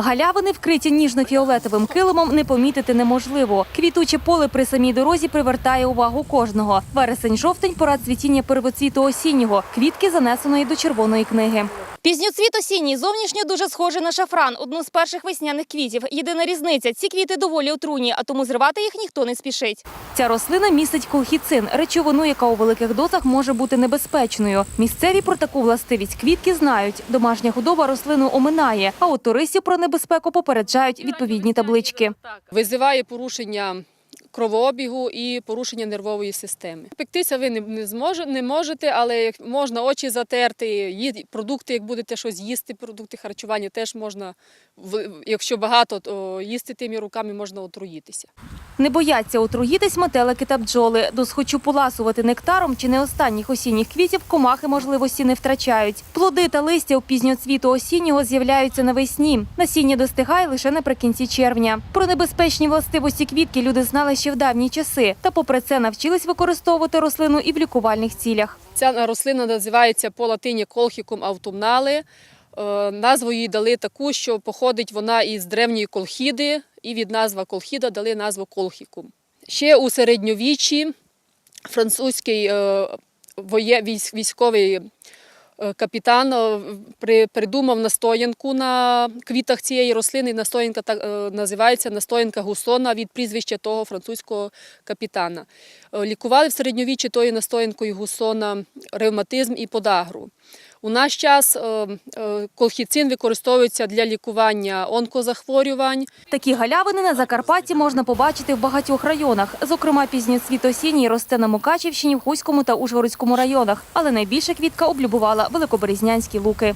Галявини, вкриті ніжно-фіолетовим килимом, не помітити неможливо. Квітуче поле при самій дорозі привертає увагу кожного. Вересень-жовтень – пора цвітіння первоцвіту осіннього. Квітки занесеної до червоної книги. Пізньоцвіт осінній зовнішньо дуже схожий на шафран, одну з перших весняних квітів. Єдина різниця – ці квіти доволі отруйні, а тому зривати їх ніхто не спішить. Ця рослина містить колхіцин – речовину, яка у великих дозах може бути небезпечною. Місцеві про таку властивість квітки знають. Домашня худоба рослину оминає, а от туристів про небезпеку попереджають відповідні таблички. визиває порушення кровообігу і порушення нервової системи. Пектися ви не, зможе, не можете, але як можна очі затерти, продукти, як будете щось їсти, продукти харчування теж можна, якщо багато, то їсти тими руками можна отруїтися. Не бояться отруїтись метелики та бджоли. Досхочу поласувати нектаром чи не останніх осінніх квітів комахи можливості не втрачають. Плоди та листя у пізньоцвіту осіннього з'являються навесні. Насіння достигає лише наприкінці червня. Про небезпечні властивості квітки люди знали ще в давні часи. Та попри це навчились використовувати рослину і в лікувальних цілях. Ця рослина називається по латині колхікум автумнали. Е, Назву їй дали таку, що походить вона із древньої колхіди, і від назва колхіда дали назву колхікум. Ще у середньовіччі французький е, військовий е, капітан е, при- придумав настоянку на квітах цієї рослини. Настоянка так називається настоянка гусона від прізвища того французького капітана. Лікували в середньовіччі тою настоянкою гусона ревматизм і подагру. У наш час е, е, колхіцин використовується для лікування онкозахворювань, Такі галявини на Закарпатті можна побачити в багатьох районах. Зокрема, пізньоцвіт осінній росте на Мукачівщині, в Хуському та Ужгородському районах. Але найбільше квітка облюбувала Великоберезнянські луки.